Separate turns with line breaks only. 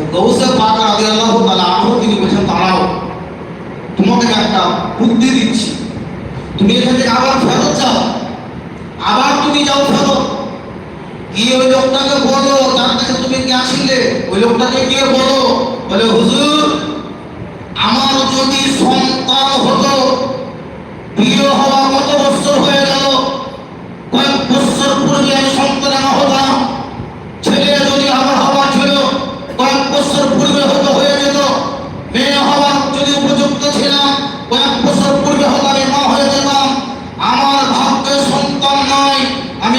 তো গৌসে পাক রাদিয়াল্লাহু তাআলা আনহু তিনি বলেছেন, দাঁড়াও, তোমাকে একটা বুদ্ধি দিচ্ছি। তুমি এখান থেকে আবার ফেরত যাও। আবার তুমি যাও ফেরত। গিয়ে ওই লোকটাকে বলো তার কাছে তুমি গেছিলে ওই লোকটাকে গিয়ে বলো, বলে, হুজুর, আমার যদি সন্তান হতো বিয়ে হওয়া কত বছর হয়ে গেল কয়েক বছর পূর্বে আমি সন্তান না হতাম ছেলে যদি আমার হওয়া ছিল কয়েক বছর পূর্বে হতো হয়ে যেত মেয়ে হওয়ার যদি উপযুক্ত ছিলাম কয়েক বছর পূর্বে হতো আমি মা হয়ে যেতাম আমার ভাগ্যে সন্তান নয় আমি